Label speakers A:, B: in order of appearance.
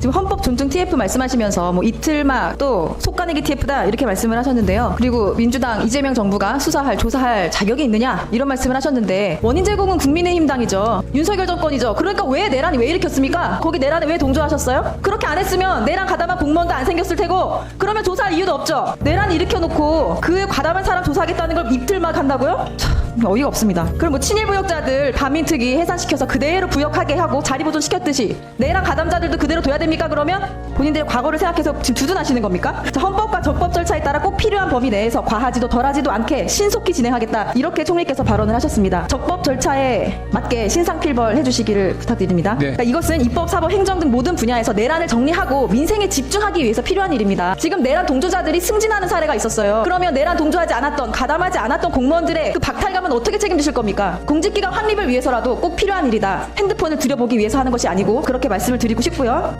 A: 지금 헌법 존중 TF 말씀하시면서 뭐 이틀막 또 속가내기 TF다 이렇게 말씀을 하셨는데요. 그리고 민주당 이재명 정부가 수사할 조사할 자격이 있느냐 이런 말씀을 하셨는데 원인 제공은 국민의힘 당이죠. 윤석열 정권이죠. 그러니까 왜 내란이 왜 일으켰습니까? 거기 내란에 왜 동조하셨어요? 그렇게 안 했으면 내란 가담한 공무원도 안 생겼을 테고 그러면 조사할 이유도 없죠. 내란 일으켜놓고 그 가담한 사람 조사하겠다는 걸 이틀 막 한다고요? 참, 어이가 없습니다. 그럼 뭐 친일 부역자들 반민특위 해산시켜서 그대로 부역하게 하고 자리 보존 시켰듯이 내란 가담자들도 그대로 둬야 됩니까? 그러면 본인들의 과거를 생각해서 지금 두둔하시는 겁니까? 자, 헌법과 적법 절차에 따라 꼭 필요한 범위 내에서 과하지도 덜하지도 않게 신속히 진행하겠다. 이렇게 총리께서 발언을 하셨습니다. 적법 절차에 맞게 신상필벌 해주시기를 부탁드립니다.
B: 네.
A: 그러니까 이것은 입법, 사법, 행정 등 모든 분야에서 내란을 정리하고 민생에 집중하기 위해서 필요한 일입니다. 지금 내란 동조자들이 승진하는 사례가 있었어요. 그러면 내란 동조하지 않았던, 가담하지 않았던 공무원들의 그 박탈감은 어떻게 책임지실 겁니까? 공직기관 확립을 위해서라도 꼭 필요한 일이다. 핸드폰을 들여보기 위해서 하는 것이 아니고 그렇게 말씀을 드리고 싶고요.